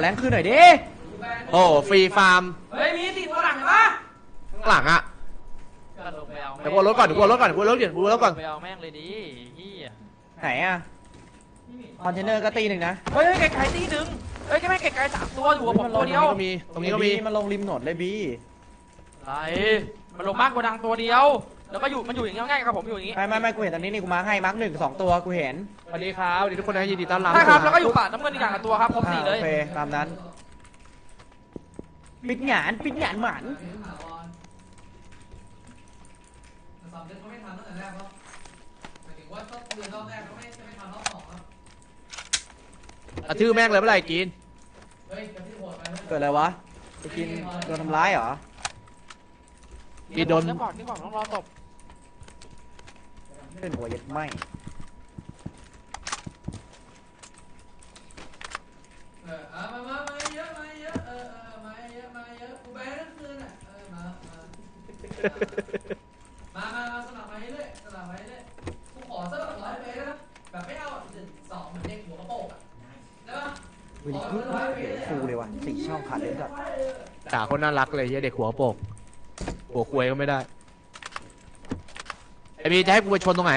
แรงขึ้นหน่อยดิโอ้ฟรีฟาร์มเฮ้ยมีสี่ตัวหลังเห็นปะข้างหลังอะก็ลงไปเอาเดี๋ยวกูเอารถก่อนเดี๋ยวกูเอารถก่อนเดี๋ยวกูเอารถเดี๋ยวกูเอารถก่อนไปเอาแม่งเลยดิเฮียไหนอะคอนเทนเนอร์ก็ตีหนึ่งนะเฮ้ยไก่ไก่ตีหนึ่งเฮ้ยแค่แม่งไก่ไก่สามตัวอยู่กับผมตัวเดียวตรงนี้ก็มีตรงนี้ก็มีบีมันลงริมถนนเลยบีไรมันลงมากกว่าดังตัวเดียว แล้วก็อยู่มันอยู่อย่างเงี้ยง่ายกับผมอยู่อย่างงี้ไม่ไม่ไม่กูเห็นตรงนี้นี่กูมาร์คให้มาร์คหนึ่งสองตัวกูเห็นสวัสดีครับสวัสดีทุกคนนะยินดีต้อนรับใช่ครับแล้วก็อยู่ป่าน้ำเงินอีกอย่างละตัวครับครบอ่าสี่เลโอยเคตามนั้น ปิดหงานปิดหงานหมันสามเดือนก็ไม่ทำตั้งแต่แรกเนาะหมายถึงว่าต้องเดือนรอบแรกก็ไม่ไม่ทำรอบสองครับกระทืบแม่งเลยเมื่อไหร่กินเฮ้ยกระที่โหดไปเว้ยเกิดอะไรวะไปกินโดนทำร้ายเหรอกินโดนนี่ก่อนนี่ก่อนต้องรอตบ เป็นหัวเย็ดไหมเออเอามามามาเยอะมาเยอะเออเออมาเยอะมาเยอะกูไปทั้งคืนอะเออมามามามามาสลับมาเรื่อยสลับมาเรื่อยกูขอสักแบบร้อยเฟสนะแบบไม่เอาหนึ่งสองเหมือนเด็กหัวกระโปงอะได้ปะวิลลี่ฟูเลยว่ะสี่ช่องขาดเลยก่อนด่าคนน่ารักเลยเฮียเด็กหัวโปกหัวควยก็ไม่ได้ ไอบีจะให้กูไปชนตรงไหน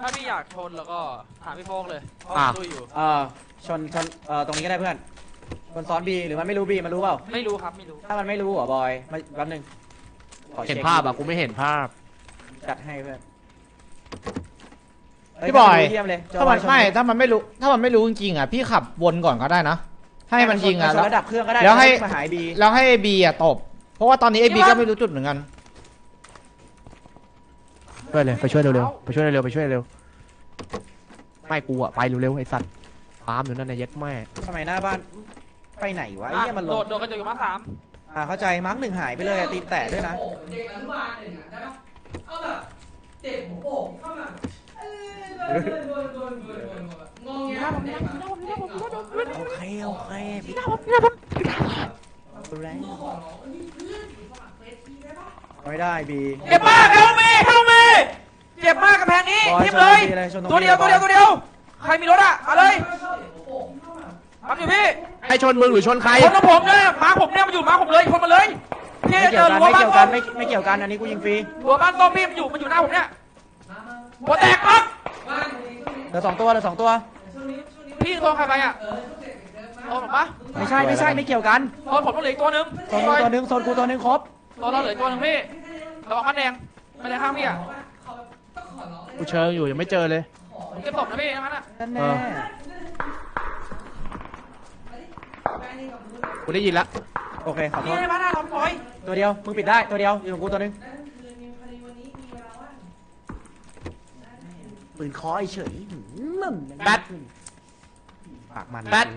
ถ้าพี่อยากชนแล้วก็ถามพี่โฟกเลยเพราะอะผมดูอยู่ เออชนชนเออตรงนี้ก็ได้เพื่อนคนซ้อนบีหรือมันไม่รู้บีมันรู้เปล่า ไม่รู้ครับไม่รู้ ถ้ามันไม่รู้เหรอบอยมาแป๊บนึงขอเห็นช็คภาพอะกูไม่เห็นภาพ จัดให้เพื่อนพี่บอยเยี่ยมเลยถ้ามันจอยชไม่ถ้ามันไม่รู้ถ้ามันไม่รู้จริงๆอะพี่ขับวนก่อนก็ได้นะให้มันยิงอะชแล้วนระดับเครื่องก็ได้แล้วให้ มาหายบีแล้วให้ไอบีอะตบเพราะว่าตอนนี้ไอบีก็ไม่รู้จุดเหมือนกัน ช่วยเลยไปช่วยเร็วๆไปช่วยเร็วๆไปช่วยเร็วไม่กูอะไปเร็วๆไอสัตว์ฟาร์มอยู่นั่นนะเย็ดแม่ทำไมหน้าบ้านไปไหนวะไอ้อะเหี้ยมันลโดงดโดดกระจกอยู่มาสามอ่าเข้าใจมาร์กหนึ่งหายไปเลยอะตีนแตะด้วยนะโอ้โหเด็กอนุบาลหนึ่งอะได้ปะเอาแบบเด็กหัวโป่งเข้ามาเอ้ยโดนโดนโดนโดนโดนโดนแบบงงเงี้ยเด็กอะเด็กอะโอเคโอเคพี่ดาวพี่ดาว ไม่ได้บี เจ็บมากเฮลเมเฮลเมเจ็บมากกระแพงนี้บอยทิมชนเลยบีเลยชนตรงตัวเดียวบีตัวเดียวตัวเดียว ใครมีรถอะเอาเลยทำอยู่พี่ให้ชนมึงหรือชนใคร คนของผมเนี่ยมาผมเนี่ยมาอยู่มาผมเลยคนมาเลยพี่ไม่เจเกี่ยวอกันรั้วไม่บ้านเกี่ยวส้กันมไม่ไม่เกี่ยวกันอันนี้กูยิงฟรีรั้วบ้านส้มพี่มันอยู่มันอยู่หน้าผมเนี่ยหัวแตกปั๊บเหลือสองตัวเหลือสองตัว พี่โทรใครไปอะโทรผมปะไม่ใช่ไม่ใช่ไม่เกี่ยวกันโทรผมต้องเหลืออีกตัวนึงโซนกูตัวหนึงโซนกูตัวหนึงครบ โทรเราเหลืออีกตัวนึงพี่ระวังมันแดงมันแดงข้างพี่อะกูเชิงอยู่ยังไม่เจอเลยผมเก็บศพนะพี่นั่นน่ะนั่นเอแน่อกูได้ยินละโอเคขอโทนี่ษในบ้านหน้าทอมฟอยตัวเดียวมึงปิดได้ตัวเดียวอยู่ของกูตัวหนึงปืนคอเฉยหืมแบท ปากมันแบท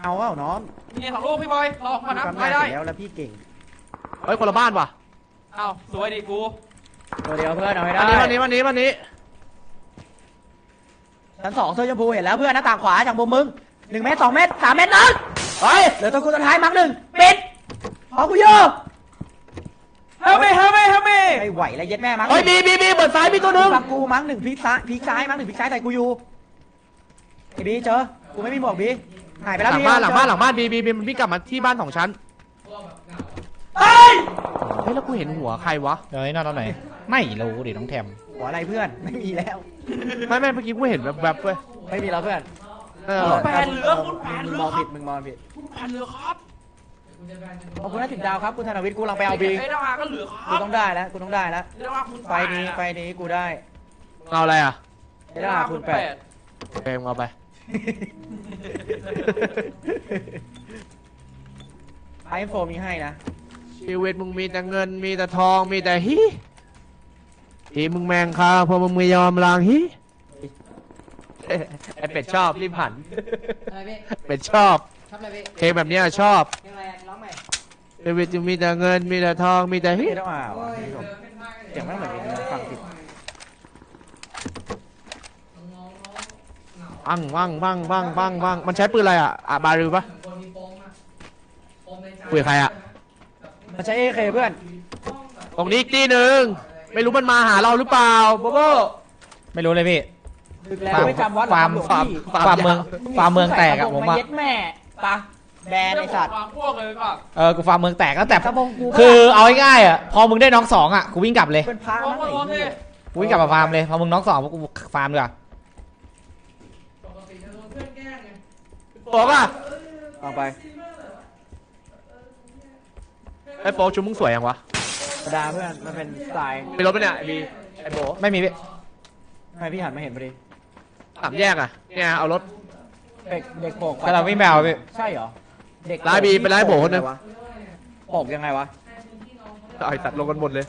เอาเอ้าน้องนี่สองลูกพี่บอยรอผมก่อนนะกำไปได้ได้เสร็จแล้วแล้วพี่เก่ง เฮ้ยคนละบ้านว่ะเอาสวยดิกู ตัวเดียวเพื่อนเอาให้ได้วันนี้วันนี้วันนี้วันนี้ชั้นสองเสื้อชมพูเห็นแล้วเพื่อนหน้าต่างขวาจากมุมมึงหนึ่งเมตรสองเมตรสามเมตรหนึ่งเฮ้ยเหลือตัวกูตัวท้ายมักหนึ่งปิดขอกูเยอะเฮลเมเฮลเมเฮลเมไม่ไหวแล้วเย็ดแม่มักเฮ้ยบีบีบีเปิดซ้ายมีตัวหนึงฟังกูมักหนึ่งพลิกซ้ายพลิกซ้ายมักหนึ่งพลิกซ้ายใส่กูอยู่ไอ้บีเจอกูไม่มีหมวกบีหายไปหแล้วลังบีบ้านหลังบ้านหลังบ้านบีบีบีมันพี่กลับมาที่บ้านของฉันเฮ้ ยเฮ้ยแล้วกูเห็นหัวใครวะเดี๋ยวไอ้นั่นตอนไหน ไม่รู้ดิน้องแทมหัวอะไรเพื่อน ไม่มีแล้ว ไม่ไม่เมื่อกี้กูเห็นแบบๆเว้ยไม่มีแล้วเพื่อนเออแปดเหลือคุณแปดมึเหงลืมอองครัผิบดมึงมองผิดแปดเหลือครับขอบคุณนะถึงดาวครับคุณธนวิทย์กูกำลังไปเอาบีไอ้ดาวาก็เหลือคกูรับต้องได้แล้วกูต้องได้แล้วไอ้ดาวาคุณไฟนี้ไฟนี้กูได้เอาอะไรอะไอ้ด้าคุณแปดเพลงเอาไป ไอโฟมีให้นะ ชีวิตมึงมีแต่เงินมีแต่ทองมีแต่ฮิที่มึงแมงคาเพอมึงไม่ยอมลางฮิเอ้ยไอเป็ดชอบรีบหัน อะไรพี่เป็ดชอบทำอะไรพี่เพลงแบบเนี้ยชอบยังไงร้องใหม่ชีวิตมึงมีแต่เงินมีแต่ทองมีแต่ฮิ ไม่ต้องอ่านว่ะคุณผู้ชมเสียงไม่เหมือนกันฟังผิดปังปังปังปังปังปังมันใช้ปืนอะไรอะอะบารูปะคุยกับใครอะ มันใช้เอเคเพื่อน ตรงนี้อีกที่หนึ่งไม่รู้มันมาหาเราหรือเปล่าโบโบ ไม่รู้เลยพี่ถึงแล้วฟาร์มไม่จำวัดหรอกฟาร์มหลวงฟาร์มพี่ฟาร์มเมืองฟาร์มเมืองแตกอะผมมาอะเย็ดแม่ปะแบนไอสัตว์วางพวกเลยป่ะเออกูฟาร์มเมืองแตกตั้งแต่ กระบงกูคือเอาง่ายๆอะพอมึงได้น้องสองอะกูวิ่งกลับเลยเป็นพระพวกมั้งพวกไอ้นี่เหี้ยกูวิ่งกลับมาฟาร์มเลยพอมึงน้องสองกูฟาร์มดีกว่าปกติจะโดนเพื่อนแกล้งไงบอกอะลองไป ไอ้โป๊ชุดมึงสวยยังวะธรรมดาเพื่อนมันเป็นสไตล์มีรถปะเนี่ยไอ้บีไอ้โบไม่มีพี่ให้พี่หันมาเห็นพอดีสามแยกอะเนี่ยเอารถ เด็กเด็กโปกก็เราวิ่งไปเอาพี่ใช่เหรอเด็กไล่บีไปไล่โบคนหนึ่ง โปกยังไงวะเอาไอ้ตัดลงกันหมดเลย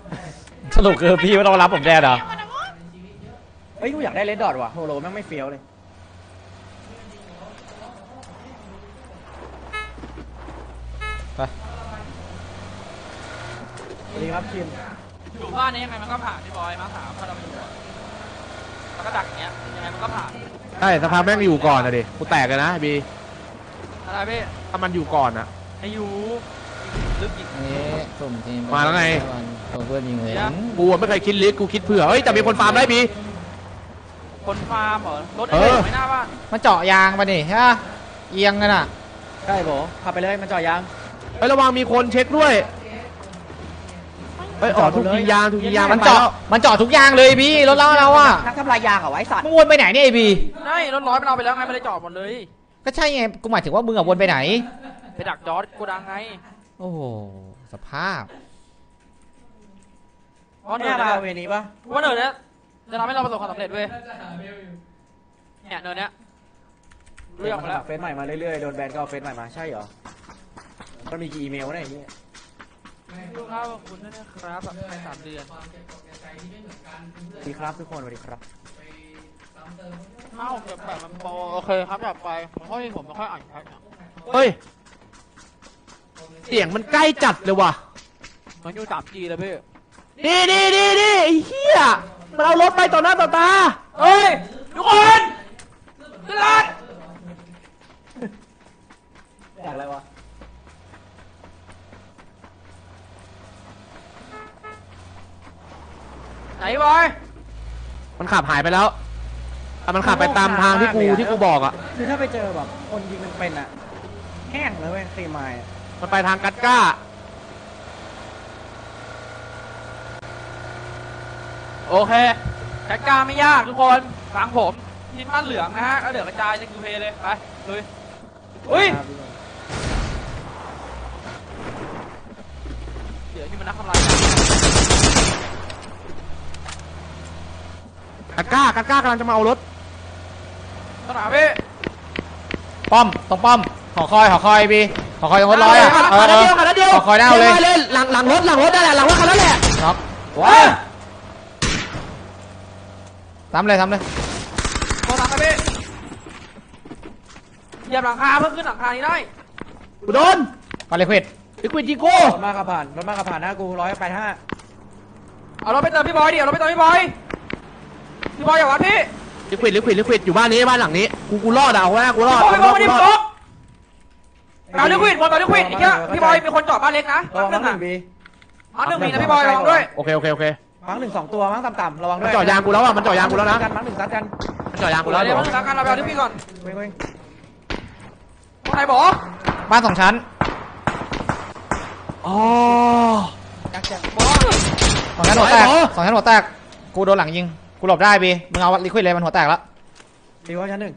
สรุปคือพี่ไม่ต้องรับผมแน่เหรอเฮ้ยกูอยากได้เลดดอทว่ะโฮโลแม่งไม่เฟี้ยวเลย สวัสดีครับชิมอยู่บ้านนี้ยังไงมันก็ผ่านพี่บอยมาถามถ้าเราไปอยู่อะมันก็ดักอย่างเงี้ยยังไงมันก็ผ่านใช่สภาพแม่งอยู่ก่อนอะดิกูแตกเลยนะไอ้บีอะไรพี่ถ้ามันอยู่ก่อนอะ ไอยูลึกอีกนี่สุ่มทีมมาแล้วไง ตัวเพื่อนยิงเลยกูอะไม่เคยคิดลิสต์กูคิดเผื่อเฮ้ยแต่มีคนฟาร์มได้บี คนฟาร์มเหรอรถเอเอ้อยไม่น่าบ้านมันเจาะยางมาดิใช่ปะเอียงกันอะ ใช่โบขับไปเลยมันจอดยางเฮ้ยระวังมีคนเช็คด้วย เฮ้ยอ๋อถูกยิงยางถูกยิงยางมันไปเจาะแล้วมันเจาะทุกยางเลยพี่รถเราเราอะนักทำลายยางเหรอไวะไอ้สัตว์มึงวนไปไหนเนี่ยไอบีไม่รถร้อยมันเอาไปแล้วไงไม่ได้จอดหมดเลย ก็ใช่ไงกูหมายถึงว่ามึงอะวนไปไหน ไปดักจอดกูดังไง โอ้โหสภาพเพราะไม่เนินน่าเนี่มายเวนี้ปะเพราะเนินเนี้ยจะทำให้เราประสบความสำเร็จเว้ยน่าจะหาเบลอยู่เนี่ยเนินเนี้ยเรีเรียยกกมามาแล้แล้ววเฟซใหม่มาเรื่อยๆโดนแบนก็เอาเฟซใหม่มาใช่เหรอมันมีกี่อีเมลวะเนี่ย ไอ้เหี้ยลูกค้าขอบคุณด้วยนะครับแบบภายในสามเดือนความเจ็บปวดในใจที่ไม่เหมือนกันเพื่สอนวัสดีครับทุกคนสวัสดีครับๆไปซ้ำเติมเอ้าแบบแบบมันโปรโอเคครับแบบไปไม่ค่อยผมไม่ค่อยอ่านแพ็คเนี่ยเฮ้ย เสียงมันใกล้จัดเลยว่ะ มันอยู่สามจีเลยพี่ดีดีดีดีไอ้เหี้ยมันเอารถไปต่อหน้าต่อตาเฮ้ย ทุกคนขึ้นรถ อยากอะไรวะ ไหนบอย มันขับหายไปแล้วแต่มันขับไปตามทางที่กูที่กูบอกอะ คือถ้าไปเจอแบบคนยิงมันเป็นๆอะแห้งเลยเว้ยตีไม้อะมันไปทางกัดก้า โอเคแพ็คกลางไม่ยากทุกคนฟังผมทีมบ้านเหลืองนะฮะก็เดือดกระจายในคิวเพเลย ไปลุยอุ้ยเดี๋ยวที่มันนักทำลาย กัดก้ากัดก้ากำลังจะมาเอารถสนามพี่ป้อมตรงป้อมหอคอยหอคอยบีหอคอยตรงรถร้อยอะเอขัอนเอเดีอยวขันเดียวหอคอยหน้าเลยเล่นหลังหลังรถหลังรถได้แหละหลังรถคันนั้นแหละน็อกว้าทำเลยทำเลยโทรศัพท์ไปพี่เหยียบหลังคาเพิ่มขึ้นหลังคานี้ได้กูโดนมาเลยควิดลิควิดจิโก้รถมากระผ่านรถมากระผ่านหน้ากูร้อยแปดห้าเอาเราไปเติมพี่บอยดิเอาเราไปเติมพี่บอย พี่บอยอย่าวัดพี่ลิควิดลิควิดลิควิดอยู่บ้านนี้บ้านหลังนี้กูกูรอดอะเอาไว้กูรอดพี่บอยพี่บอยมาดิกูพี่รบออดยเอาลิควิดบอลเอาลิควิดอีกเนี้ยพี่บอยมีคนจอดบ้านเล็กนะระวังหมั้นึ่งงหอะนึ่งบีมั้งหนึ่งมีนะพี่บอยระวังด้วยโอเคโอเคโอเคมั้งหนึ่งสองตัวมั้งต่ำๆระวังด้มัวนยเจาะยางกูแล้วอะมันเจาะยางกูแล้วนะกันมั้งหนึ่งซัดกันมันเจาะยางกูเราแล้วเดี๋ยวเดี๋ยวมาถึงการเราไปเอาลิควิดก่อนเว้ยเว้ยคนไหนบอกบ้านสองชั้นอ๋อจักจักบอกสองชั้นหัวแตกไหวเหรอสองชั้นหัวแตกกูโดนหลังยิง กูหลบได้บีมึงเอาลิควิดเลยมันหัวแตกแล้วดีว่าชั้นหนึ่ง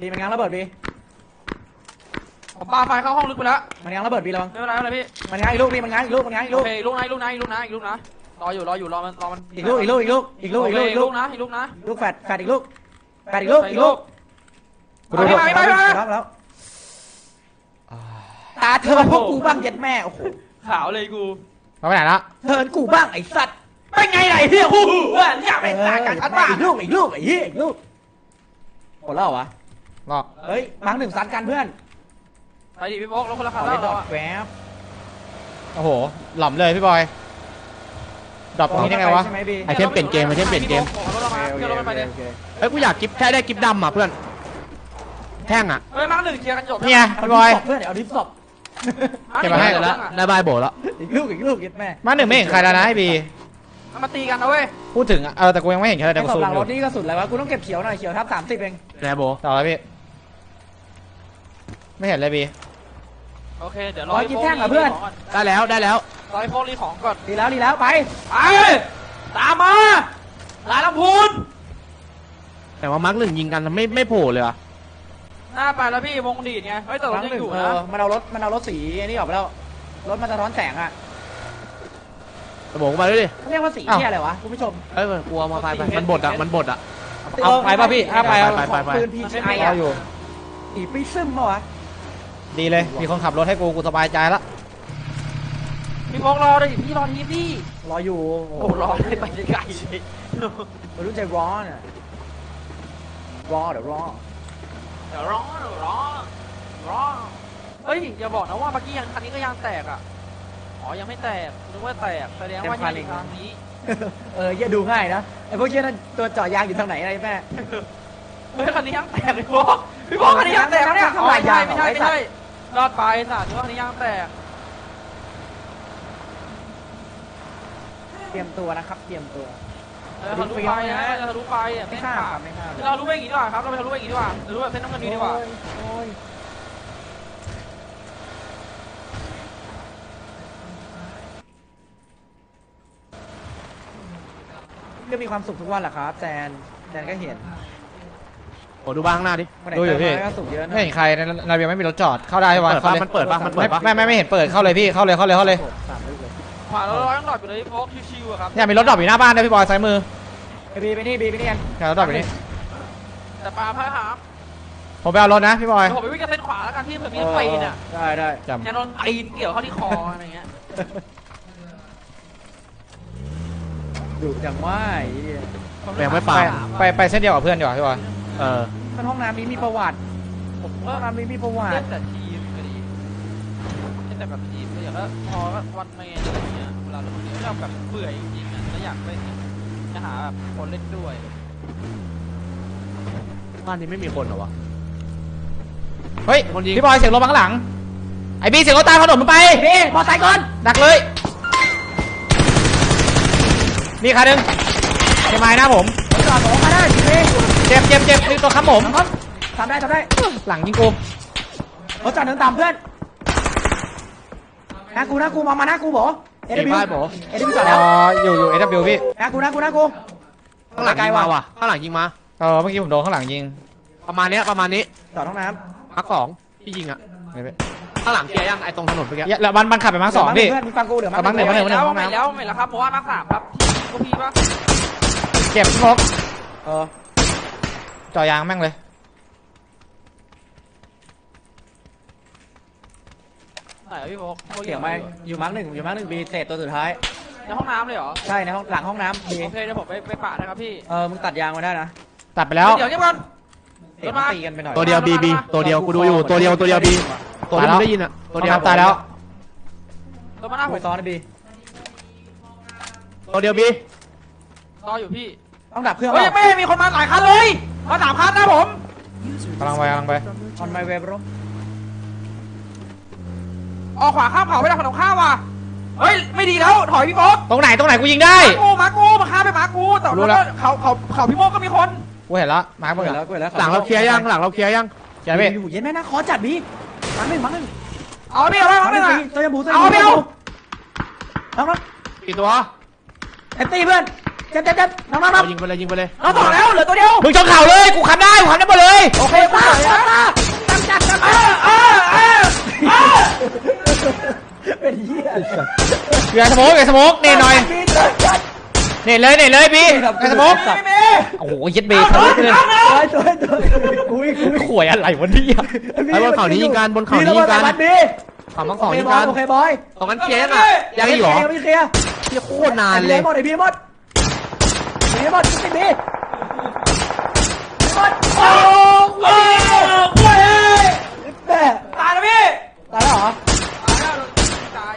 ดีมันง้างระเบิดบีผมปาไฟเข้าห้องลึกไปแล้วมันง้างระเบิดบีระวังไม่เป็นไรไม่เป็นไรพี่มันง้างอีกลูกบีมันง้างอีกลูกมันง้างอีกโอลูกเคอีกลูกนะอีกลูกนะอีกลูกนะอีกลูกนะรออยู่รออยู่รอมันรอมันอีกลูกอีกลูกอีกลูกอีกลูกอีกลูกโออีเคกลูกนะอีกลูกนะลูกแฟดแฟดอีกลูกแฟดอีกลูกอีกลูกกูโดนไปไปไปไปรับแล้วตาเธอพวกกูบ้างเย็ดแม่โอ้โหขาวเลยกู มาไปไหนละเธอกูบ้างไอ้สัตว์เป็นไงไหนเฮียฮู้ฮู้ว่าอยากไปตายกันอันบ้าอีกลูกอีกลูกไอ้เหี้ยอีกลูกหมดแล้วเหรอวะรอกเฮ้ยมั้งหนึ่งซัดกันเพื่อนไปดิพี่โบ๊กแล้วคนละขคัอนเล่นดแล้วอกแวบโอ้โห หล่อมเลยพี่บอยดรอปตรงนี้ได้ไงวะ ใช่ไหมบีไอเทมเปลี่ยนเกมไอเทมเปลี่ยนเกมรถเรามาเดี๋ยวรถมันไปเลยเฮ้ยกูอยากกิฟแค่ได้กิฟดำอะเพื่อน แท่งอะ เฮ้ยมาร์คหนึ่งเคลียร์กันจบเนี่ยเอาพี่บอยดิฟศพเพื่อนเอาดิฟศพ เก็บมาให้แล้วได้บายโบแล้วอีกลูกอีกลูกเย็ดแม่มาหนึ่งไม่เห็นใครแล้วนะไอ้บีเอามาตีกันนะเว้ยพูดถึงอะเออแต่กูยังไม่เห็นแค่ไหนไอ้กูศพซูมหลังอรยู่ถนี่ก็สุดแล้ววะกูต้องเก็บเขียวหน่อยเขียวทับสามสิบเองแนโบต่อแล้วพี่ไม่เห็นเลยบีโอเค เดี๋ยวรร้อยกินแท่งเหรอเพื่อนได้แล้วได้แล้วรอให้พวกรีของก่อนดีแล้วดีแล้วไปไปตามมาลายลำพูนแต่ว่ามาร์กหนึ่งยิงกันไม่ไม่โผล่เลยว่ะ หน้าไปแล้วพี่วงดีดไงเฮ้ยแต่ครถรั้งยังหนึ่งอยู่เอนะอมันเอารถมันเอารถสีอันนี้ออกไปแล้วรถมันสะท้อนแสงอะสมองมาด้วยดิ เรียกว่าสีอ้าวเที่ยอะไรวะคุณผู้ชมเอ้ยกลัวมาไปไปมันบดอะมันบดอะ เอาไปป่ะพี่เอาไปไปเอาไปไปไป ปืนพีไอเอาอยู่ สีปีซึมปะวะดีเลย มีคนขับรถให้กู กูสบายใจละ พี่พงรอเลยพี่รอทีพี่รออยู่โอ้รอได้ไปไกลเลยไม่รู้ใจร้อนอะรอเดี๋ยวรอ เดี๋ยวรอเดี๋ยวรอรอเฮ้ยอย่าบอกนะว่าเมื่อกี้ยังคันนี้ก็ยังแตกอะอ๋อยังไม่แตกนึกว่าแตกแสดงว่ายังอยู่ทางนี้เออเหี้ยดูง่ายนะไอ้พวกเชี่ยนั่นตัวเจ่อยางอยู่ทางไหนอะไรแม่เฮ้ยคันนี้ยังแตกเลยพี่พงพี่พงคันนี้ยังแตกแล้วเนี่ยข้างหลังไม่ใช่ยางเหรอไม่ใช่ไอ้ไม่สัตว์ใช่รอดไปสัตว์นึกว่าคันนี้ยังแตกเตรียมตัวนะครับ เตรียมตัว เออทะลุไปนะจะทะลุไปอะไม่ไม่ทราทบราครับบไม่ทราบเรารู้ไปอย่างนี้ดีกว่าครับ เราไปทะลุไปอย่างนี้ดีกว่าทะลุแบบเส้นน้ำเงินนี้ดีกว่าโอ้ยโอ้ยก็มีความสุขทุกวันแหละครับแซนแซนก็เห็นโอ้ดูบ้างข้างหน้าดิวันไหนดูอยู่เจพี่ มาก็สุขเยอะนะไม่เห็นใครในระเบียงไม่มีรถจอดเข้าได้ใช่ปะเปิดเข้าปะเลยมันเปิดปะมันเปิดปะไม่ไม่ไม่ไม่เห็นเปิดเข้าเลยพี่เข้าเลยเข้าเลยเข้าเลย สามลูกเลย ขวาเราร้อยต้องหลอดไปเลยโฟกชิวๆอะครับเนี่ยมีรถดรอปอยู่หน้าบ้านด้วยพี่บอยซ้ายมือไอ้บีไปนี่บีไปนี่กันเนี่ยรถดรอปอยู่นี่แต่ปลาพายหามผมไปเอารถนะพี่บอยเดี๋ยวผมไปวิ่งกับเส้นขวาแล้วกันที่เผื่อมีไฟน่ะได้ได้จำอย่าโดนตีนเกี่ยวเข้าที่คออะไรเงี้ยดุจังว่าไอ้เหี้ยยังไม่ไปไปไปไปเส้นเดียวกับเพื่อนดีกว่าพี่บอยเออมันห้องน้ำนี้มีประวัติผมห้ก็องน้ำนี้มีประวัเล่ตินแต่ทีมก็ดีเล่นแต่แบบที มก็อย่างก็พอก็วันเมนอะไรเงี้ยเวลาเราเล่นเราแบบเบื่อจริงๆอะแล้วอยากเล่นจะหาแบบคนเล่นด้วยบ้านนี้ไม่มีคนเหรอวะ เฮ้ยคนยิง พี่บอยเสียงรถมาข้างหลัง ไอ้บีเสียงรถตามถนนมึงไปพี่มอไซค์ก่อนดักเลยมีคันหนึ่งเทไม้หน้าผมจอดผมมาได้พี่เจ็บเจ็บเจ็บมีตัวค้ำผม ครับทำได้ทำได้หลังยิงกู รถจอดหนึ่งต่ำเพื่อนห น้ากูหน้ากูมามาหน้ากูบอกเอ็ดเอ้บิวบ้านบอกเอ็ดบิวจอดอ๋แล้วออยู่อยู่เอสบิพี่หน้ากูหน้ากูหน้ากูข้างหลังยิงมาว่ะข้างหลังยิงมา เออเมื่อกี้ผมโดนข้างหลังยิงประมาณเนี้ยประมาณนี้จอดห้องน้มาร์กสองที่ยิงอะไม่เป็นข้างหลังเคลียร์ยังไอ้ตรงถนนเมื่อกี้เหี้ยแล้วมันมันขับไปำมาร์คสองพี่ เพื่อนมึงฟังกูเดี๋ยวเอาบ้างหนึ่งบ้างหนึ่ง แล้วห้องน้ำไม่แล้วไม่แล้วครับเพราะว่ามาร์คสามครับพวกพี่ปะเจ็บพี่พกเออจอยางแม่งเลย ไหนอะพี่โฟกเสียงไปอยู่มาร์กหนึ่งอยู่มาร์กหนึ่งบีเศษตัวสุดท้าย ในห้องน้ำเลยเหรอ ใช่ในห้องหลังห้องน้ำบีโอเคเดี๋ยวผมไปไปปะนะครับพี่ เออมึงตัดยางมาได้นะตัดไปแล้วเดี๋ยวเงียบก่อน เสียงมันตีกันไปหน่อยตัวเดียวบีบีตัวเดียวกูดูอยู่ตัวเดียวตัวเดียวบีตัวที่มึงได้ยินอะตัวเดียวตายแล้วตัวมาหน้าผไปมซ้อนนะบีตัวเดียวบีรออยู่พี่ต้องดับเครื่องเฮ้ยเปยังล่าไม่มีคนมาหลายคันเลยมาสามคันนะผมกำลังไปกำลังไป ออนไมเวฟร ออกขวาข้ามเขาไปทางฝั่งตรงข้ามว่ะเฮ้ยไม่ดีแล้วถอยพี่โฟกตรงไหนตรงไหนกูยิงได้ มากูมากูมาข้ามไปมากูแต่รู้แล้วแล้วก็เขาเขาเขาพี่โมกก็มีคนกูเห็นละมาร์คกูมึงเห็นเหรแล้อวกูเห็นแล้วหลังเราเคลียร์ยังหลังเราเคลียร์ยังเจ็บพี่อยู่เย็นแม่นะขอจัดบีมาหนึ่งมาหนึ่งเอาพี่เอาไปมาเอาหไปนึ่งหน่อยตัวยังบูตัวเอายังบูไม่เอาน้องน้องกี่ตัวเอ็ตีเพื่อนเจ็บเจ็บเจ็บน้องน้องน้องยิงไปเลยยิงไปเลยเราต่อแล้วเหลือตัวเดียวมึงชนเข่าเลยกูขับได้กูขับได้หมดเลยโอเคมามาตั้งจัดกันเออเออเออ เออเป็นเหี้ยอย่าสโมกอย่าสโมกเน่หน่อยบีเติร์ดจัดเน่เลยเน่เลยพี่อย่าสโมกไม่มีโอ้โหเย็ดเบย์ทะลุไปเลยตัวตัวตัวอุ้ยอุ้ยข่วยอะไรวะเนี่ยไอ้บนเขานี้ยิงกันบนเขานี้ยิงกันบีฝั่งมังสโอองเคยิงบอกัยนโอเคบอยตรงนั้นเคลียร์ยังอะยังอีกเหรอไม่เคลียร์เคลียร์โคตรนานเลยหมดไอพีหมดพีหมดติดบีหมดโอ้โหเออโอ้ยแม่ตายแล้วพี่ตายแล้วเหรอ ตายแล้วตาย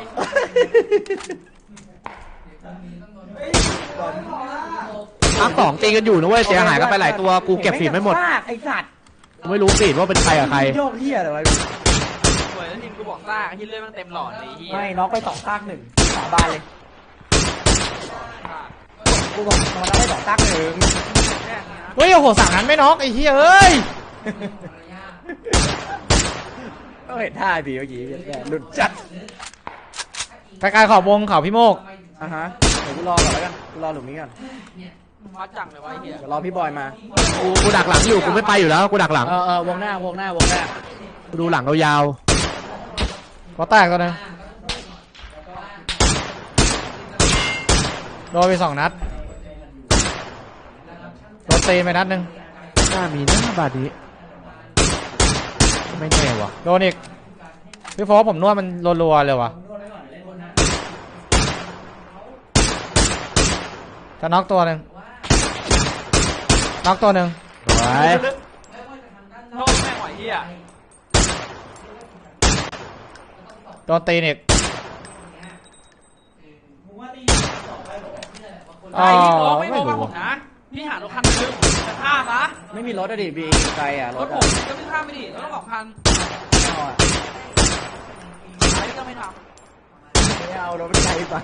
มาร์กสองตีกันอยู่นะเว้ย เสียหายกันไปหลายตัว กูเก็บฝีไม่หมด ไอ้สัตว์กูไม่รู้ฝีว่าเป็นใครกับใคร โยกเหี้ยอะไรวะสวยแล้วทีมกูบอกซ่าที่เลื่อยมันเต็มหลอดเลยเฮียไม่น็อกไปสองซากหนึ่งสาบานเลย กูบอกมันได้สองตั้งหนึ่งแม่งเนี่ยนะเฮ้ยโอ้โหสามนั้นไม่น็อกไอ้เหี้ยเอ้ยก็เห็นท่าดีเมื่อกี้แกหลุดจัด ใกล้ๆขอบวงเขาพี่โมก อะฮะเดี๋ยวกูรอก่อนแล้วกันกูรอหลุมนี้ก่อนมาจังเลยวะไอ้เหี้ยเดี๋ยวรอพี่บอยมากูกูดักหลังอยู่กูไม่ไปอยู่แล้วกูดักหลัง เออเออวงหน้าวงหน้าวงหน้ากูดูหลังยาวก็แตกตัวหนึงโดนไปสองนัดโดนตีนไปนัดหนึ่งๆหน้ามีหน้าบาดนี้ ไม่แน่วะโดนอีกพี่โฟกผมนวดมันรัวๆเลยว่ะ จะน็อกตัวหนึ่งน็อกตัวหนึ่งไว้โทษแม่งไหวเหี้ยโดนตีนอีกไอ้พี่โอ้ไม่บอกว่าผมนะ พี่หารถคันนึงจะข้ามนะไม่มีรถอะดิบีไกลอะรรถถผอะมก็ไม่ข้ามไปดิรถต้องสองคันไม่เอาอะไอ้ก็ไม่ทไม่เอารถมันไกลไป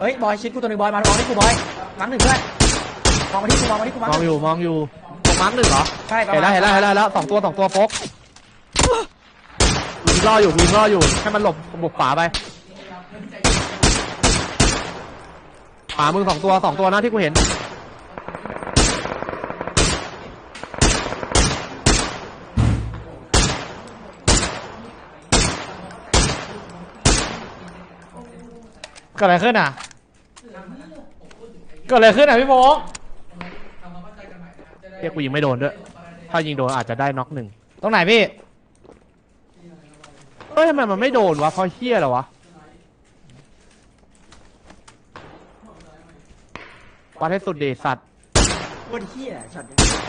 เฮ้ยบอยชิดกูตัวหนึ่งบอยมามองที่กูบอยมั้งหนึ่งเพื่อนมองมาที่กูมองมาที่กูมั้งมองอยู่มองอยู่ตรงมาร์กหนึ่งเหรอใช่ประเห็นมาแล้ณวเห็นแล้วเห็นแล้วเห็นแล้วสองตัวสองตัวโฟกยิงล่ออยู่ยิงล่ออยู่ให้มันหลบบุกขวาไปขวามึงสองตัวสองตัวนะที่กูเห็น กิดอะไรขึ้นอะเกิดอะไรขึ้นอะพี่โฟกเรียกกูยิงไม่โดนด้วย ถ้ายิงโดนอาจจะได้น็อกหนึ่งตรงไหนพี่เอ้ยทำไมมันไม่โดนวะเพราะเฮี้ยเหรอวะวัดให้สุดเดชสัตว์คนเหี้ยช็อตนี้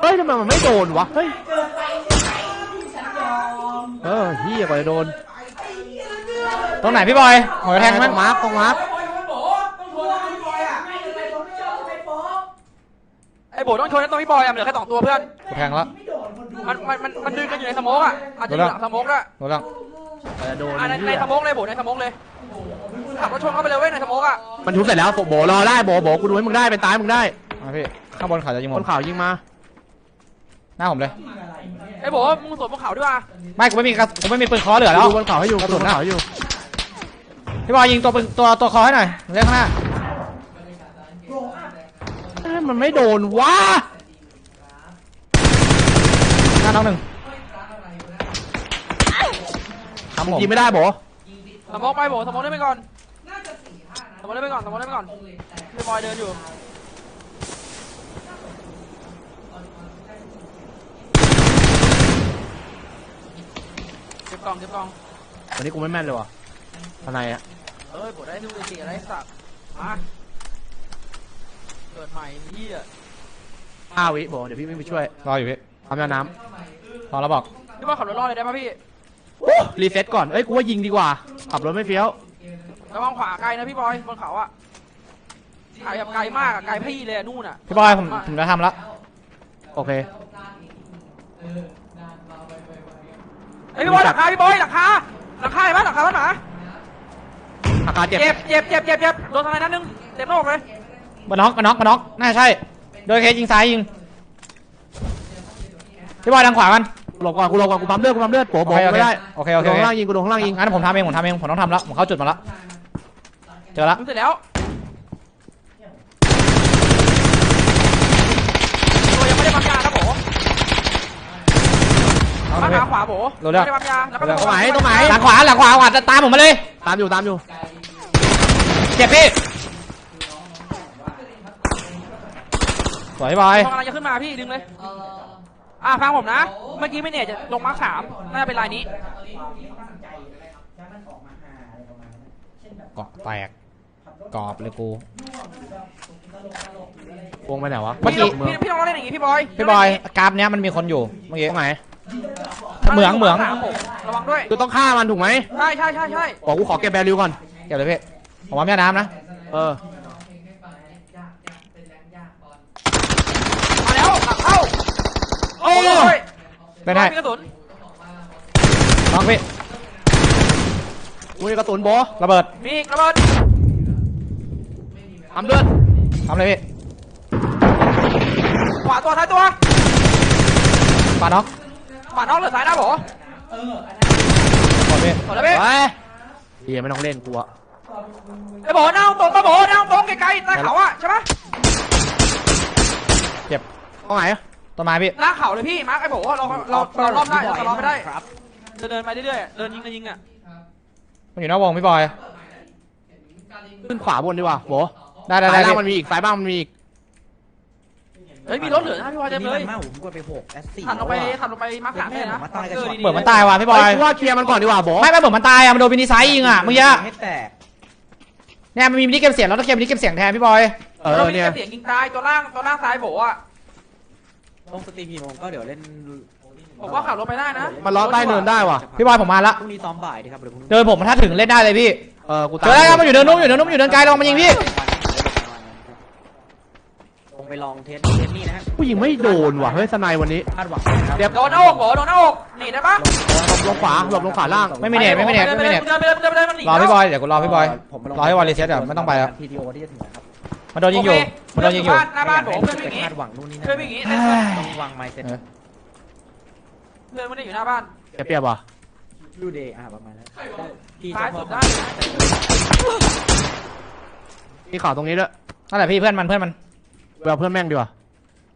เฮ้ยทำไมมันไม่โดนวะ เฮ้ย เออเฮี้ยกว่าจะโดน ตรงไหนพี่บอยหัวแทงตมั้รงงมาร์คตรงมาร์คำไอ้โบต้องชนนะตัวพี่บอยอะเหลือแค่สองตัวเพื่อน กูแทงแล้วมันมันมันมันดึงกันอยู่ในสโมกอะอาจจะอยู่หลังสโมกด้วยรู้แล้วจะโดนอะในในเหี้ยสโมกเลยโบในสโมกเลยขับรถชนเข้าไปเลยเว้ยในสโมกอะมันทุบเสร็จแล้วโบรอได้โบโบกูดูให้มึงได้เป็นตายมึงได้มาพี่ข้างบนเขาจะยิงผคมนข่าวยิงมา หน้าผมเลยไอ้โบมึงสวนบนเขาดีกว่าไม่กูไม่มีกระกูไม่มีปืนคอเหลือแล้วดูบนเขาให้อยู่ดูบนเขาให้อยู่พี่บอยยิงตัวปืนตัวตัวคอให้หน่อยเรียกข้างหน้าเอ้ยมันไม่โดนวะหน้าน้องหนึ่งทำผมยิงไม่ได้โบสโมกไปโบสโมกได้ไปก่อนสโมกได้ไปก่อนสโมกได้ไปก่อนพี่บอยเดินอยู่ บกล่องเก็บกล่องวันนี้กูไม่แม่นเลยวะอะไรอะเอ้ยโบได้ดูเลยสิอะไรสัตว์มาเกิดใหม่เฮียห้าวิโบเดี๋ยวพี่ไม่ไปช่วยรออยู่พี่ทำยาน้พอแล้วบอกพี่บอยขับรถรอดเลยได้ป่ะพี่ำรีเซ็ตก่อน เอ้ยกูว่ายิงดีกว่า ขับรถไม่เฟี้ยว ระวังขวาไกลนะพี่บอยบนเขาอะไกลแบบไกลมากอะไกลพี่เลยอะนู่นอะพี่บอยผมผมจะทำละโอเค ไอยพี่บอยหลังคาพี่บอยหลังคาหลังคาเห็นปะหลังคาบ้านหมาอาการเจ็บเจ็บเจ็บเจ็บเจ็บเจ็บโดนทนายนัดหนึงเจ็บหน้าอกเลยมาน็อกมาน็อกมาน็อกน่าใช่ โดยเคสยิงซ้ายยิงพี่บอยทางขวามันหลบก่อนกูหลบก่อนกูปั๊มเลือดกูปั๊มเลือดโบโบโอเคโอเคไม่ได้โอเคโอเคกูโดนข้างล่างยิงกูโดนข้างล่างยิงงั้นผมทำเองผมทำเองผมต้องทำแล้วผมเข้าจุดมาแล้วเจอละมึงเสร็จแล้วตัวยังไม่ได้ปั๊มยานะโบ เอาบ้านเลหยมาขวาโบรู้เรื่องไม่ได้ปั๊มยาแล้วก็รู้เรื่องตรงไหนตรงไหน หลังขวาหลังขวาขวาจะตามผมมาเลย ตามอยู่ตามอยู่เจ็บพี่สวยพี่บอย กำลังจะขึ้นมาพี่ดึงเลยอะฟังผมนะ เมื่อกี้ไม่เนี่ยจะลงมาร์คสามน่าจะเป็นลายนี้ เกาะแตกกรอบเลยกูวงไปไหนวะ เมื่อกี้พี่พี่พี่ต้องเล่นอย่างงี้พี่บอยพี่บอยกราฟเนี้ยมันมีคนอยู่ เมื่อกี้ตรงไหน เหมืองเหมืองาร์คสาผมระวังด้วยกูต้องฆ่ามันถูกไหมใช่ใช่ใช่ใช่บอกกูขอเก็บแบริวก่อนเก็บเลยพี่ผมว่าแม่น้ำนะเออมาแล้วหลังเข้าด้วยเป็นไงมีกระสุนน้องพี่กูมีกระสุนโบระเบิดมีอีกระเบิดทำเลือดทำเลยพี่ขวาตัวท้ายตัวปาน็อก ขวาน้องเหลือซ้ายหน้าโบหมดพี่หมดแล้วพี่ไปเฮียไม่ต้องเล่นกูอะไอ้โบนั่งตรงปะโบนั่งตรงไกลๆใต้เขาอะใช่ปะเจ็บตรงไหนต้นไม้พี่หน้าเขาเลยพี่มาร์คไอ้โบเราเราเรารอบได้เรารอบไม่ได้เดินเดินไปเรื่อยๆเดินยิงเดินยิงอะมันอยู่นอกวงพี่บอยขึ้นขวาบนดีกว่าโบได้ได้ซ้ายได้ล่างพี่มันมีอีกซ้ายบ้างมันมีอีกเฮ้ยมีรถเหลือนะพี่บอยเต็มเลยมากผมกดไปหกแอสซี่หันลงไปหันลงไปมาร์คสามเลยนะเหมือนมันตายว่ะพี่บอยเฮ้ยกูว่าเคลียร์มันก่อนดีกว่าโบไม่ไม่เหมือนมันตายอะมันโดนวินิไซด์ยิงอะเมื่อกี้ให้แตกเนี่ยมันมีมินิเกมเสียงแล้วต้องเคลียร์มินิเกมเสียงแทนพี่บอยเออเนี่ยเสียงยิงตายตัวล่างตัวล่างซ้ายโบอะลงสตรีมกี่โมงก็เดี๋ยวเล่นผมว่าขับรถไปได้นะ มันล้อใต้เนินได้ว่ะ พี่บอยผมมาละพรุ่งนี้ซ้อมบ่ายดีครับเดี๋ยวพรุ่งนี้เดินผมถ้าถึงเล่นได้เลยพี่ เออ กูเจอแล้วครับมันอยู่เดินนุ่มอยู่เดินนุ่มอยู่เดินไกลลองมายิงพี่ลง ไปลองเทสเทสนี่นะฮะผู้หญิงไม่โดนว่ะเฮ้ยสไนวันนี้คาดหวังนะครับเดี๋ยวโดนหน้าอกโบโดนหน้าอกหนีได้ปะหลบลงขวาหลบลงขวาล่างไม่มีเน็ตไม่มีเน็ตไม่มีเน็ตเดินไปเลยเดินไปเลยมันหนีรอพี่บอยเดี๋ยวกูรอพี่บอย ผมมารอให้วอลเลย์เซตเดี๋ยวไม่ต้องไปแล้วพีทีโอที่จะถึงนะครับมันโดนยิงอยู่มันโดนยิงอยู่ หน้าบ้านโบเพื่อนไปวิ่งหนีคาดหวังนู่นนี่นั่นเพื่อนวิ่งหนีต้องวางไมเซ็ตเออ เพื่อนไม่ได้อยู่หน้าบ้านเสียเปรียบว่ะดูเดย์อะประมาณนั้นพี่ซ้ายเจ้าพ่สุอดได้ มีข่าวตรงนี้ด้วยนั่นแหละพี่เพื่อนมันเพื่อนมัน ไปเอาเพื่อนแม่งดีกว่า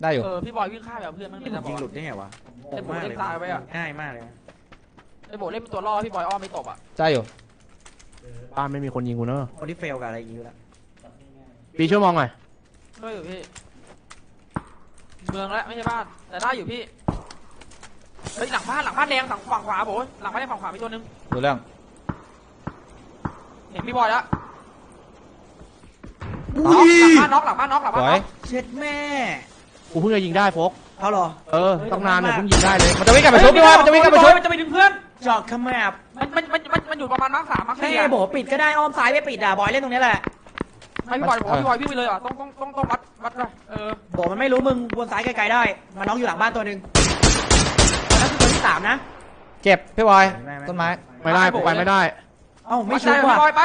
ได้อยู่ เออพี่บอยวิ่งข้ามแบบเพื่อนมันนี่ไม่ผมได้บยิองกหลุดได้ไงวะไอ้โบเล่นตายไปอะง่ายมากเลยนะไอ้โบเล่นเป็นตัวล่อพี่บอยอ้อมไม่ตบอะได้อยู่บ้านไม่มีคนยิงกูเนอะคนที่เฟลกับอะไรอย่างงี้อยู่แล้วปีช่วยมองหน่อยช่วยอยู่พี่ เมืองแล้วไม่ใช่บ้าน แต่ได้อยู่พี่เฮ้ยหลังบ้านหลังบ้านแดงฝั่งฝั่งขวาโบหลังบ้านแดงฝั่งขวามีตัวนึง ดูเรื่องเห็นพี่บอยแล้ว น็อกหลังบ้านน็อกหลังบ้านน็อกหลังสบ้านวยน็อกเช็ดแม่กูเพิ่งจะยิงได้โฟกเขาเหรอ เออต้องนานเนี่ยเพิ่งยิงได้เลย มันจะวิ่งกลับไปชุบพี่บอยมันจะวิ่งกลับไปชุบมันจะไปดึงเพื่อนจอกขมับมันมันมันมันมันอยู่ประมาณมาร์คสามมาร์คให้สี่อะโบปิดก็ได้อ้อมซ้ายไม่ปิดอะบอยเล่นตรงนี้แหละให้พี่บอยบอกว่าพี่บอยวิ่งไปเลยอะต้องต้องต้องต้องวัดวัดเลยเออโบมันไม่รู้มึงวนซ้ายไกลๆได้ มันน้องอยู่หลังบ้านตัวหนึ่งนั่นคือตัวที่สามนะ เจ็บพี่บอยต้นไม้ไม่ได้กูไปไม่ได้เอ้าไม่ไม่ชุใช่บพี่ว่ะบอยไป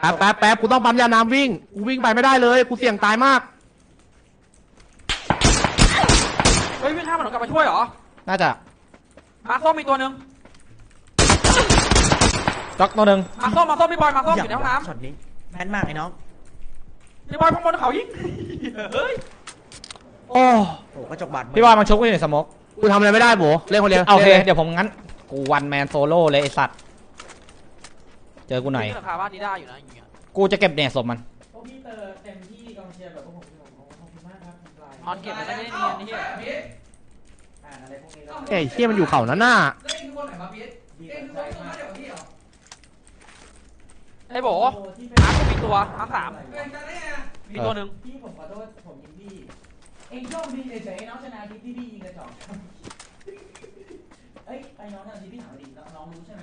แป๊บแป๊บแป๊บกูต้องปั๊มยาน้ำวิ่ง กูวิ่งไปไม่ได้เลย กูเสี่ยงตายมาก เฮ้ยวิ่งข้ามถนนกลับมาช่วยเหรอน่าจะมาร์คส้มมีตัวหนึ่งจ็อกตัวหนึ่งมาร์คส้มมาร์คส้มพี่บอยมาร์คส้มอยู่ในห้องน้ช็อตนี้แม่นมากไอ้น้องำพี่บอยข้างบนเขายิงเฮ้ยโอ้โอ้กระจกบาดมืพี่บอยมันชุบกูอยู่ในสโมกกูทำอะไรไม่ได้โบเล่นคนเดียวโอเค ล่นลยเดี๋ยวผมงั้น กูวันแมนโซโล่เลยไอสัตว์ เจอกูหน่อยนี่ราคาบ้านนี้ได้อยู่นะอย่างเงี้ยกูจะเก็บเนตศพมัน พวกพี่เตอร์เต็มที่กองเชียร์แบบพวกผมที่ผมขอบคุณมากครับคุณปลายนอนเก็บไปได้ไม่ได้เนียนนี่เฮียอ่านอะไรพวกนี้แล้วเอ้ยเชี่ยมันอยู่เขานั่นน่ะแล้วเองทุกคนไหนมาพีทเองทุกคนส่งมาเดี๋ยวพี่เหรอไอ้โบโอ้ที่เป็นมาร์คมีตัวมาร์คสามเองจะได้ไงมีตัวหนึ่งพี่ผมขอโทษผมยิงพี่เองโชคดีเฉยๆน้องชนะที่พี่พี่ยิงกระจอกเอ้ยไอ้น้องชนะที่พี่ถามดีน้องรู้ใช่ไหม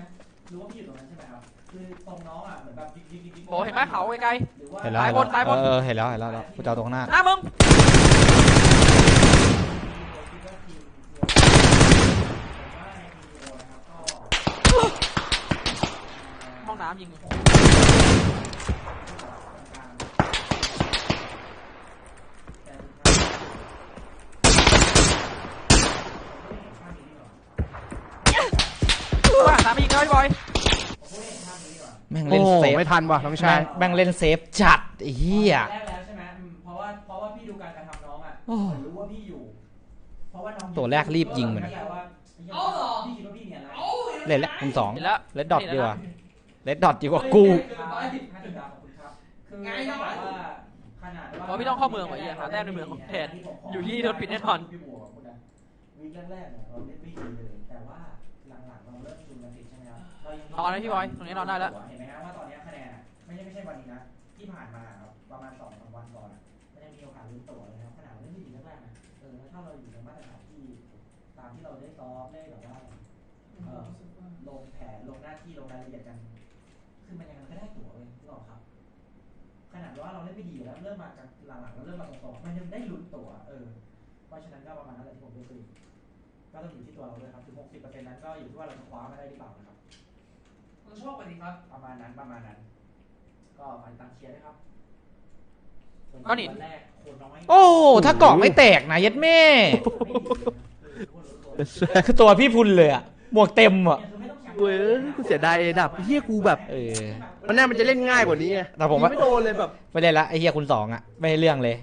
รู้ว่าพี่อยู่ตรงนั้นใช่ไหมครับ คือตรงน้องอะเหมือนแบบดิ๊กดิ๊กดิ๊กดิ๊กโบเห็นไหมเขาไกลหรือว่าเห็นแล้วซ้ายบนซ้ายบนเออเออเห็นแล้วเห็นแล้วเห็นแล้วกูจะเอาตรงข้างหน้าๆหน้ามึงห้องน้ำยิงว่าสามีเขาพี่บอย แม่ง โอ้ เล่นเซฟ ไม่ทันว่ะน้องชาแม่ยงแม่งเล่นเซฟจัดไอ้เหี้ยแรกแล้วใช่ไหมอืมเพราะว่าเพราะว่าพี่ดูการกระทำน้องอะโอ้รู้ว่าพี่อยู่เพราะว่าน้องตัวแรกรีบยิงมันแปลว่าเอาเหรอพี่คิดว่าพี่เนี่ยอะไรเล่นแล้วคุณสองเห็นแล้วเลดดอทดีกว่าเลดดอทดีกว่ากูร้อยสิบห้าสิบดาวขอบคุณครับคือต้องบอกว่าขนาดว่าเพราะพี่ต้องเข้าเมืองว่ะเหี้ยหาแต้มในเมืองของแทนอยู่ที่โดนปิดแน่นอนพี่บัวกับคุณนะวีคแรกๆเนี่ยเราเล่นไม่ดีเลยแต่ว่าหลังๆเราเริ่มจูนกันติดใช่ ไหมครับเรายังนอนนะพี่บอยตรงนี้นอนได้แล้ว เห็นไหมครับว่าตอนนี้คะแนนไม่ใช่ไม่ใช่วันนี้นะที่ผ่านมาครับประมาณสองสามวันก่อนอะมันยังมีโอกาสลุ้นตั๋วเลยครับขนาดเล่นไม่ดีแรกๆนะเออถ้าเราอยู่ในมาตรฐานที่ตามที่เราได้ซ้อมได้แบบว่าลงแผนลงหน้าที่ลงรายละเอียดกันคือมันยังไงมันก็ได้ตั๋วเลยนึกออกครับ ขนาดว่าเราเล่นไม่ดีแล้วเริ่มมาจากหลังๆเราเริ่มมาตรงๆมันยังได้ลุ้นตั๋วเออเพราะฉะนั้นก็ประมาณนั้นแหละที่ผมรู้สึกก็ต้องอยู่ที่ตัวเราด้วยครับถึงหกสิบเปอร์เซ็นต์นั้นก็อยู่ที่ว่าเราจะคว้ามาได้หรือเปล่านะครับ เราโชคไปดีครับ ประมาณนั้นประมาณนั้น ก็ฝันตามเชียร์ด้วยครับส่วก็นี่ วันแรกโคนน้อยโอ้ถ้าเกาะไม่แตกนะเย็ดแม่ไม่ดีเลยนะคือโคนรู้ตัวคือตัวพี่พุนเลยอะหมวกเต็มอะเนี่ยคือไม่ต้องแข่งเว้ยกูเสียดายดับเฮียกูแบบเออ มันน่ามันจะเล่นง่ายกว่านี้ไงแต่ผมว่ายิงไม่โดนเลยแบบ ไม่เล่นละไอ้เฮียคุณสองอะไม่ได้เรื่องเลย